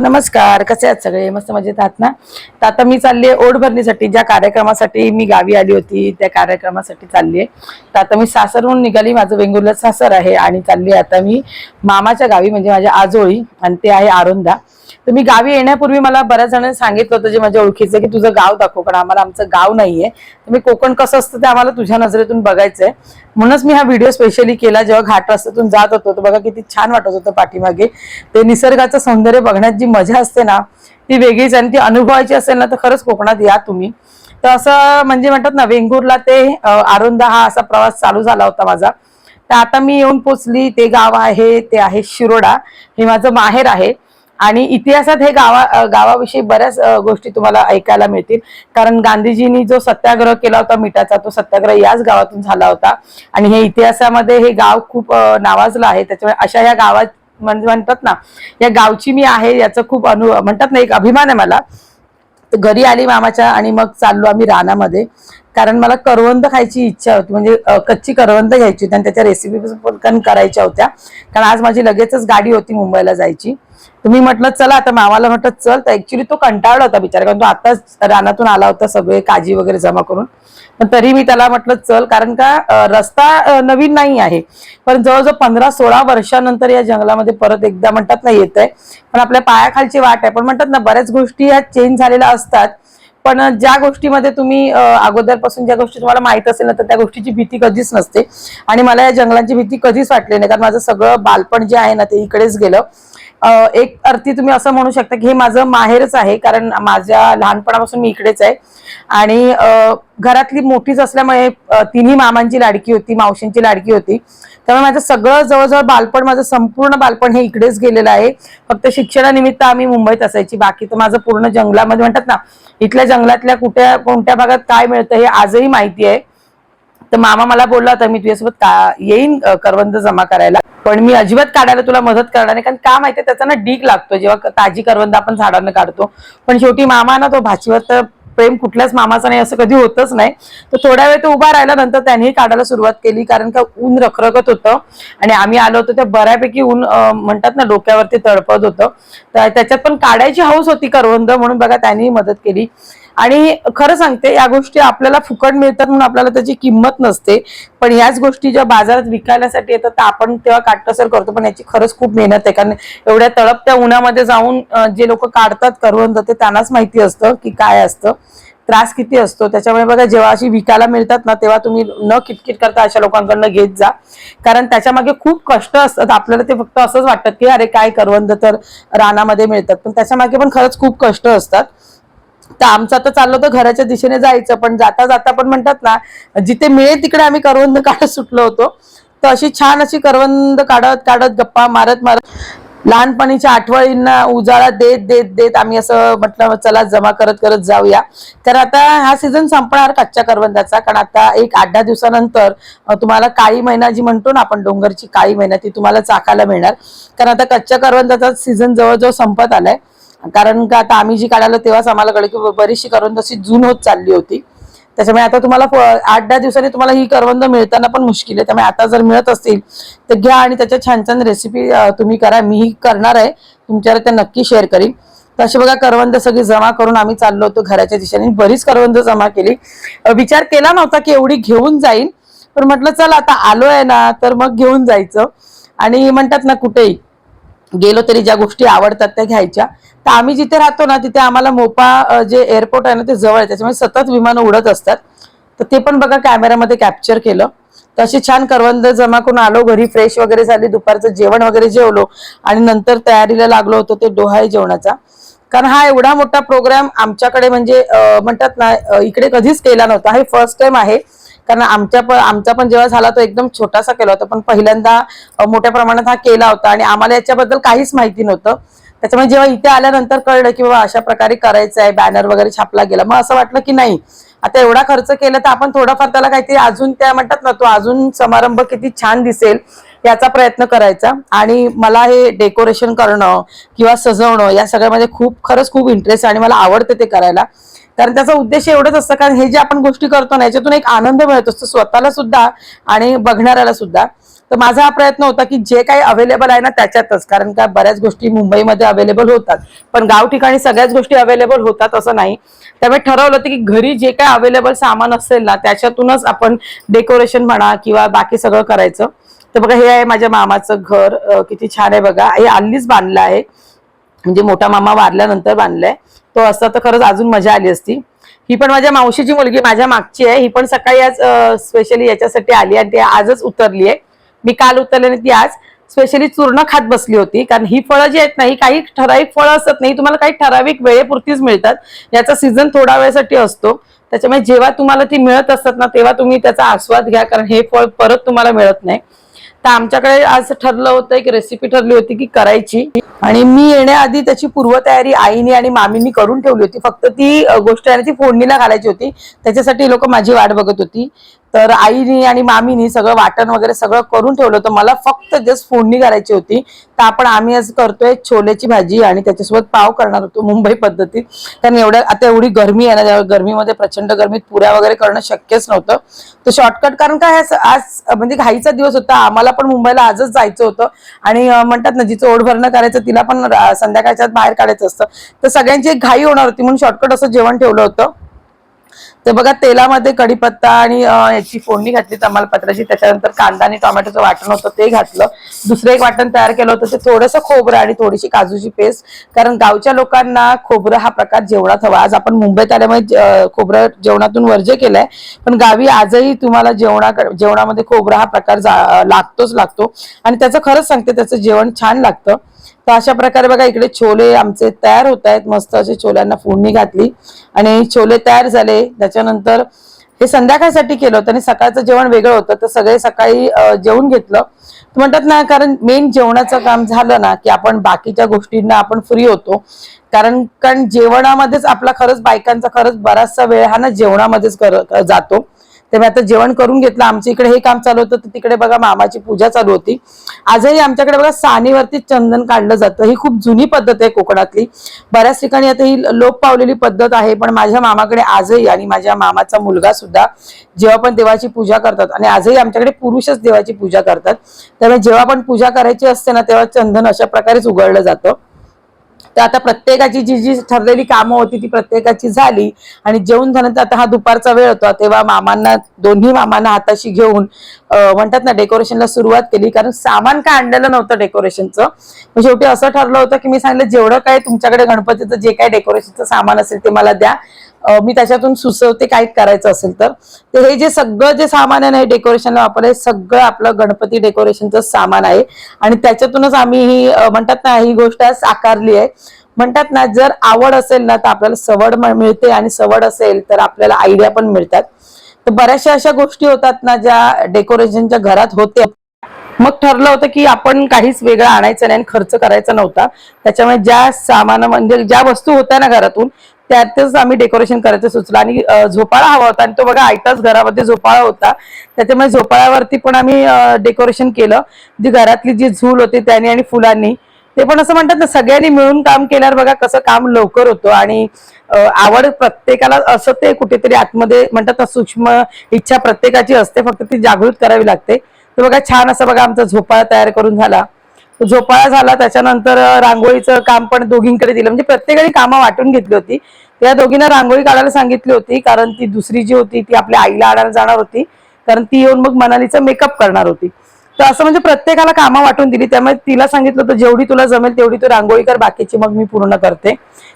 नमस्कार कसे आहात सगळे? मस्त मजेत आहात ना? तर आता मी चालली आहे ओढ भरणीसाठी. ज्या कार्यक्रमासाठी मी गावी आली होती त्या कार्यक्रमासाठी चालली आहे तर आता मी सासरहून निघाली माझं वेंगुर्ला सासर आहे आणि चालली आहे आता मी मामाच्या गावी म्हणजे माझ्या आजोळी आणि ते आहे आरोंदा. तर मी गावी येण्यापूर्वी मला बऱ्याच जणांनी सांगितलं होतं जे माझ्या ओळखीचं की तुझं गाव दाखव कारण आम्हाला आमचं गाव नाहीये. तर मी कोकण कसं असतं ते आम्हाला तुझ्या नजरेतून बघायचंय. म्हणूनच मी हा व्हिडिओ स्पेशली केला जेव्हा घाट रस्त्यातून जात होतो तर बघा किती छान वाटत होतं पाठीमागे. ते निसर्गाचं सौंदर्य बघण्यात जी मजा असते ना ती वेगळीच आणि ती अनुभवायची असेल ना तर खरंच कोकणात या तुम्ही. तर असं म्हणजे म्हणतात ना वेंगुर्ला ते आरोंदा हा असा प्रवास चालू झाला होता माझा. तर आता मी येऊन पोचली ते गाव आहे ते आहे शिरोडा. हे माझं माहेर आहे. आणि इतिहासात हे गावा गावाविषयी बऱ्याच गोष्टी तुम्हाला ऐकायला मिळतील. कारण गांधीजींनी जो सत्याग्रह केला होता मिठाचा तो सत्याग्रह याच गावातून झाला होता. आणि हे इतिहासामध्ये हे गाव खूप नावाजलं आहे. त्याच्यामुळे अशा या गावात म्हणजे म्हणतात ना या गावची मी आहे याचा खूप अनु म्हणतात ना एक अभिमान आहे मला. घरी आली मामाच्या आणि मग चाललो आम्ही रानामध्ये. कारण मला करवंद खायची इच्छा होती म्हणजे कच्ची करवंद घ्यायची होती आणि त्याच्या रेसिपी पण करायच्या होत्या. कारण आज माझी लगेचच गाडी होती मुंबईला जायची. तुम्ही म्हटलं चला आता मामाला म्हटलं चल. तर ऍक्च्युली तो कंटाळला होता बिचारा कारण तो आताच रानातून आला होता सगळे काजी वगैरे जमा करून. पण तरी मी त्याला म्हटलं चल. कारण का रस्ता नवीन नाही आहे. पण जवळजवळ पंधरा सोळा वर्षानंतर या जंगलामध्ये परत एकदा म्हणतात ना येत आहे पण आपल्या पायाखालची वाट आहे. पण म्हणतात ना बऱ्याच गोष्टी ह्या चेंज झालेल्या असतात. पण ज्या गोष्टीमध्ये तुम्ही अगोदरपासून ज्या गोष्टी तुम्हाला माहीत असेल ना तर त्या गोष्टीची भीती कधीच नसते. आणि मला या जंगलांची भीती कधीच वाटली नाही कारण माझं सगळं बालपण जे आहे ना ते इकडेच गेलं. एक अर्थी तुम्ही असं म्हणू शकता की हे माझं माहेरच आहे कारण माझ्या लहानपणापासून मी इकडेच आहे. आणि घरातली मोठीच असल्यामुळे तिन्ही मामांची लाडकी होती मावशींची लाडकी होती. त्यामुळे माझं सगळं जवळजवळ बालपण माझं संपूर्ण बालपण हे इकडेच गेलेलं आहे. फक्त शिक्षणानिमित्त आम्ही मुंबईत असायची. बाकी तर माझं पूर्ण जंगलामध्ये म्हणतात ना इथल्या जंगलातल्या कुठ्या कोणत्या भागात काय मिळतं हे आजही माहिती आहे. तर मामा मला बोलला होता मी तुझ्यासोबत का येईन करवंद जमा करायला? पण मी अजिबात काढायला तुला मदत करणार नाही कारण का माहितीये त्याचा ना डीक लागतो. जेव्हा ताजी करवंद आपण झाडांना काढतो. पण शेवटी मामा ना तो भाचीवर तर प्रेम कुठल्याच मामाचा नाही असं कधी होतच नाही. तर थोड्या वेळ तो उभा राहिला नंतर त्यांनीही काढायला सुरुवात केली कारण का ऊन रखरखत होतं. आणि आम्ही आलो होतो त्या बऱ्यापैकी ऊन म्हणतात ना डोक्यावरती तळपत होतं. तर त्याच्यात पण काढायची हौस होती करवंद म्हणून बघा त्यांनीही मदत केली. आणि खरं सांगते या गोष्टी आपल्याला फुकट मिळतात म्हणून आपल्याला त्याची किंमत नसते. पण याच गोष्टी ज्या बाजारात विकायलासाठी येतात तर आपण तेव्हा काटकसर करतो. पण याची खरंच खूप मेहनत आहे. कारण एवढ्या तळपत्या उन्हामध्ये जाऊन जे लोक काढतात करवंद ते त्यांनाच माहिती असतं की काय असतं. त्रास किती असतो. त्याच्यामुळे बघा जेव्हा अशी विकायला मिळतात ना तेव्हा तुम्ही न किटकिट करता अशा लोकांकडनं घेत जा. कारण त्याच्यामागे खूप कष्ट असतात. आपल्याला ते फक्त असंच वाटतं की अरे काय करवंद तर रानामध्ये मिळतात. पण त्याच्यामागे पण खरंच खूप कष्ट असतात. तर आमचं आता चाललं होतं घराच्या दिशेने जायचं पण जाता जाता पण म्हणतात ना जिथे मिळेल तिकडे आम्ही करवंद काढत सुटलो होतो. तर अशी छान अशी करवंद काढत काढत गप्पा मारत मारत लहानपणीच्या आठवणींना उजाळा देत देत देत आम्ही असं म्हटलं चला जमा करत करत जाऊया. तर आता हा सीझन संपणार कच्च्या करवंदाचा कारण आता एक आठ दहा दिवसानंतर तुम्हाला काळी महिना जी म्हणतो ना आपण डोंगरची काळी महिना ती तुम्हाला चाकायला मिळणार. कारण आता कच्च्या करवंदाचा सीझन जवळजवळ संपत आलाय. कारण का आता आम्ही जी काढायला तेव्हाच आम्हाला कळलं की बरीचशी करवंद अशी जून होत चालली होती. त्याच्यामुळे आता तुम्हाला आठ दहा दिवसांनी तुम्हाला ही करवंद मिळताना पण मुश्किल आहे. त्यामुळे आता जर मिळत असतील तर घ्या आणि त्याच्या छान छान रेसिपी तुम्ही करा. मीही करणार आहे. तुमच्यावर त्या नक्की शेअर करीन. तर बघा करवंद सगळी जमा करून आम्ही चाललो होतो घराच्या दिशेने. बरीच करवंद जमा केली. विचार केला नव्हता की एवढी घेऊन जाईन. पण म्हटलं चल आता आलो आहे ना तर मग घेऊन जायचं. आणि म्हणतात ना कुठेही. गेलो तरी ज्या गोष्टी आवडतात त्या घ्यायच्या. तर आम्ही जिथे राहतो ना तिथे आम्हाला मोपा जे एअरपोर्ट आहे ना ते जवळ आहे. त्याच्यामुळे सतत विमान उडत असतात. तर ते पण बघा कॅमेऱ्यामध्ये कॅप्चर केलं. तर अशी छान करवंद जमा करून आलो. घरी फ्रेश वगैरे झाली. दुपारचं जेवण वगैरे जेवलो. आणि नंतर तयारीला लागलो होतो ते डोहाळे जेवणाचा. कारण हा एवढा मोठा प्रोग्राम आमच्याकडे म्हणजे म्हणतात ना इकडे कधीच केला नव्हता. हे फर्स्ट टाइम आहे. कारण आमच्या पण आमचा पण जेव्हा झाला तो एकदम छोटासा केला होता पण पहिल्यांदा मोठ्या प्रमाणात हा केला होता आणि आम्हाला याच्याबद्दल काहीच माहिती नव्हतं. त्याच्यामुळे जेव्हा इथे आल्यानंतर कळलं की बाबा अशा प्रकारे करायचं आहे बॅनर वगैरे छापला गेला. मग असं वाटलं की नाही आता एवढा खर्च केला तर आपण थोडाफार त्याला काहीतरी अजून त्या म्हणतात ना तो अजून समारंभ किती छान दिसेल याचा प्रयत्न करायचा. आणि मला हे डेकोरेशन करणं किंवा सजवणं या सगळ्यामध्ये खूप खरंच खूप इंटरेस्ट आणि मला आवडते ते करायला. कारण त्याचा उद्देश एवढंच असतं कारण हे जे आपण गोष्टी करतो ना याच्यातून एक आनंद मिळत. असतो स्वतःला सुद्धा आणि बघणाऱ्याला सुद्धा. तर माझा हा प्रयत्न होता की जे काही अवेलेबल आहे ना त्याच्यातच. कारण का बऱ्याच गोष्टी मुंबईमध्ये अवेलेबल होतात. पण गाव ठिकाणी सगळ्याच गोष्टी अवेलेबल होतात असं नाही. त्यामुळे ठरवलं होतं की घरी जे काय अवेलेबल सामान असेल ना त्याच्यातूनच आपण डेकोरेशन म्हणा किंवा बाकी सगळं करायचं. तर बघा हे आहे माझ्या मामाचं घर. किती छान आहे बघा. हे हल्लीच बांधलं आहे. म्हणजे मोठा मामा वारल्यानंतर बांधलाय. तो असता तर खरंच अजून मजा आली असती. ही पण माझ्या मावशीची मुलगी माझ्या मागची आहे. ही पण सकाळी आज स्पेशली याच्यासाठी आली आणि ती आजच उतरली आहे. मी काल उतरले आणि ती आज स्पेशली चूर्ण खात बसली होती. कारण ही फळं जी आहेत ना ही काही ठराविक फळं असत नाही. तुम्हाला काही ठराविक वेळेपुरतीच मिळतात. याचा सीझन थोडा वेळेसाठी असतो. त्याच्यामुळे जेव्हा तुम्हाला ती मिळत असतात ना तेव्हा तुम्ही त्याचा आस्वाद घ्या. कारण हे फळ परत तुम्हाला मिळत नाही. तर आमच्याकडे आज ठरलं होतं एक रेसिपी ठरली होती की करायची. आणि मी येण्याआधी त्याची पूर्वतयारी आईने आणि मामींनी करून ठेवली होती. फक्त ती गोष्ट आहे ती फोडणीला घालायची होती. त्याच्यासाठी लोक माझी वाट बघत होती. तर आईनी आणि मामीनी सगळं वाटण वगैरे सगळं करून ठेवलं होतं. मला फक्त जस्ट फोडणी करायची होती. तर आपण आम्ही आज करतोय छोलेची भाजी आणि त्याच्यासोबत पाव करणार होतो मुंबई पद्धतीत. कारण एवढ्या आता एवढी गरमी आहे ना गरमीमध्ये प्रचंड गरमीत पुऱ्या वगैरे करणं शक्यच नव्हतं. तर शॉर्टकट कारण काय आज आज म्हणजे घाईचा दिवस होता. आम्हाला पण मुंबईला आजच जायचं होतं. आणि म्हणतात ना जिचं ओढ भरणं करायचं तिला पण संध्याकाळच्या आत बाहेर काढायचं असतं. तर सगळ्यांची एक घाई होणार होती म्हणून शॉर्टकट असं जेवण ठेवलं होतं. तर बघा तेलामध्ये कढीपत्ता आणि याची फोडणी घातली तमालपत्राची त्याच्यानंतर कांदा आणि टोमॅटोचं वाटण होतं ते घातलं. दुसरं एक वाटण तयार केलं होतं ते थोडंसं खोबरं आणि थोडीशी काजूची पेस्ट. कारण गावच्या लोकांना खोबरं हा प्रकार जेवणात हवा. आज आपण मुंबईत आल्यामुळे खोबरं जेवणातून वर्ज्य केलंय. पण गावी आजही तुम्हाला जेवणाकडे जेवणामध्ये खोबरा हा प्रकार लागतोच लागतो. आणि त्याचं खरंच सांगते त्याचं जेवण छान लागतं. तर अशा प्रकारे बघा इकडे छोले आमचे तयार होत आहेत. मस्त असे छोल्यांना फोडणी घातली. आणि छोले तयार झाले. त्याच्यानंतर हे संध्याकाळसाठी केलं होतं आणि सकाळचं जेवण वेगळं होतं. तर सगळे सकाळी जेवण जेवून घेतलं. म्हणतात ना कारण मेन जेवणाचं काम झालं ना की आपण बाकीच्या गोष्टींना आपण फ्री होतो. कारण कारण जेवणामध्येच आपला खरंच बायकांचा खरंच बराचसा वेळ हा ना जेवणामध्येच कर- जातो. तेव्हा आता जेवण करून घेतलं. आमच्या इकडे हे काम चालू होतं तर तिकडे बघा मामाची पूजा चालू होती. आजही आमच्याकडे बघा सानीवरती चंदन काढलं जातं. ही खूप जुनी पद्धत आहे कोकणातली. बऱ्याच ठिकाणी आता ही लोप पावलेली पद्धत आहे पण माझ्या मामाकडे आजही आणि माझ्या मामाचा मुलगा सुद्धा जेव्हा पण देवाची पूजा करतात आणि आजही आमच्याकडे पुरुषच देवाची पूजा करतात त्यामुळे जेव्हा पण पूजा करायची असते ना तेव्हा चंदन अशा प्रकारेच उघडलं जातं. तर आता प्रत्येकाची जी जी ठरलेली कामं होती ती प्रत्येकाची झाली आणि जेवण झाल्यानंतर आता हा दुपारचा वेळ होता. तेव्हा मामांना दोन्ही मामांना हाताशी घेऊन म्हणतात ना डेकोरेशनला सुरुवात केली. कारण सामान काय आणलेलं नव्हतं डेकोरेशनचं. मग शेवटी असं ठरलं होतं की मी सांगितलं जेवढं काय तुमच्याकडे गणपतीचं जे काय डेकोरेशनचं सामान असेल ते मला द्या. मी त्याच्यातून सुचवते काही करायचं असेल तर. हे जे सगळं जे सामान आहे ना हे डेकोरेशनला वापरलं सगळं आपलं गणपती डेकोरेशनचं सामान आहे. आणि त्याच्यातूनच आम्ही ही म्हणतात ना ही गोष्ट साकारली आहे. म्हणतात ना जर आवड असेल ना तर आपल्याला सवड मिळते आणि सवड असेल तर आपल्याला आयडिया पण मिळतात. तर बऱ्याचशा अशा गोष्टी होतात ना ज्या डेकोरेशनच्या घरात होत्या मग ठरलं होतं की आपण काहीच वेगळं आणायचं नाही आणि खर्च करायचा नव्हता. त्याच्यामुळे ज्या सामान म्हणजे ज्या वस्तू होत्या ना घरातून त्यातच आम्ही डेकोरेशन करायचं सुचलं. आणि झोपाळा हवा होता. आणि तो बघा आयताच घरामध्ये झोपाळा होता. त्याच्यामुळे झोपाळ्यावरती पण आम्ही डेकोरेशन केलं. जी घरातली जी झूल होती त्याने आणि फुलांनी. ते पण असं म्हणतात ना सगळ्यांनी मिळून काम केल्यावर बघा कसं काम लवकर होतं. आणि आवड प्रत्येकाला असं ते कुठेतरी आतमध्ये म्हणतात ना सूक्ष्म इच्छा प्रत्येकाची असते. फक्त ती जागृत करावी लागते. तर बघा छान असं बघा आमचा झोपाळा तयार करून झाला. झोपाळा झाला त्याच्यानंतर रांगोळीचं काम पण दोघींकडे दिलं. म्हणजे प्रत्येकाने कामं वाटून घेतली होती. त्या दोघींना रांगोळी काढायला सांगितली होती कारण ती दुसरी जी होती ती आपल्या आईला आणायला जाणार होती. कारण ती येऊन मग मनालीचा मेकअप करणार होती. तर असं म्हणजे प्रत्येकाला कामं वाटून दिली. त्यामुळे तिला सांगितलं होतं जेवढी तुला जमेल तेवढी तू रांगोळी कर बाकीची मग मी पूर्ण करते.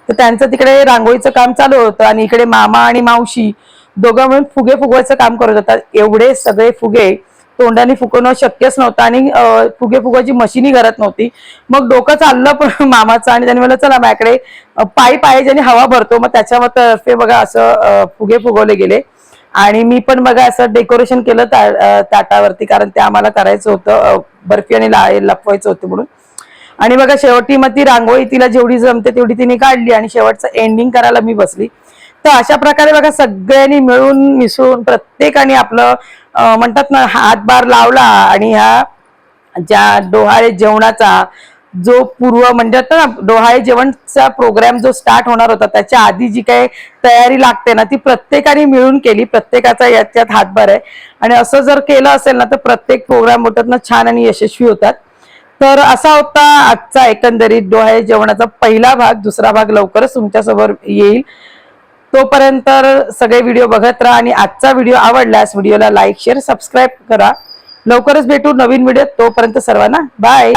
तर त्यांचं तिकडे रांगोळीचं काम चालू होतं आणि इकडे मामा आणि मावशी दोघं मिळून फुगे फुगवायचं काम करत होतात. एवढे सगळे फुगे तोंडाने फुकवणं शक्यच नव्हतं आणि फुगे फुगवायची मशीनही घरात नव्हती. मग डोकं चाललं पण मामाचं आणि त्यांनी मला चला माझ्याकडे पाईप आहे ज्याने हवा भरतो. मग त्याच्यावर तर्फे बघा असं फुगे फुगवले गेले. आणि मी पण बघा असं डेकोरेशन केलं ता- ताटावरती कारण ते आम्हाला करायचं होतं बर्फी आणि ला- लपवायचं होतं म्हणून. आणि बघा शेवटी मग ती रांगोळी तिला जेवढी जमते तेवढी तिने काढली आणि शेवटचं एंडिंग करायला मी बसली. तर अशा प्रकारे बघा सगळ्यांनी मिळून मिसळून प्रत्येकाने आपलं म्हणतात ना हातभार लावला आणि ह्या ज्या डोहाळे जेवणाचा जो पूर्व म्हणजे आता ना डोहाळे जेवणचा प्रोग्राम जो स्टार्ट होणार होता त्याच्या आधी जी काही तयारी लागते ना ती प्रत्येकाने मिळून केली. प्रत्येकाचा याच्यात हातभार आहे. आणि असं जर केलं असेल ना तर प्रत्येक प्रोग्राम होतात ना छान आणि यशस्वी होतात. तर असा होता आजचा एकंदरीत डोहाळे जेवणाचा पहिला भाग. दुसरा भाग लवकरच तुमच्यासमोर येईल. तोपर्यंत सगळे व्हिडिओ बघत राहा आणि आजचा व्हिडिओ आवडल्यास व्हिडिओला लाईक शेअर सबस्क्राईब करा. लवकरच भेटू नवीन व्हिडिओ तोपर्यंत सर्वांना बाय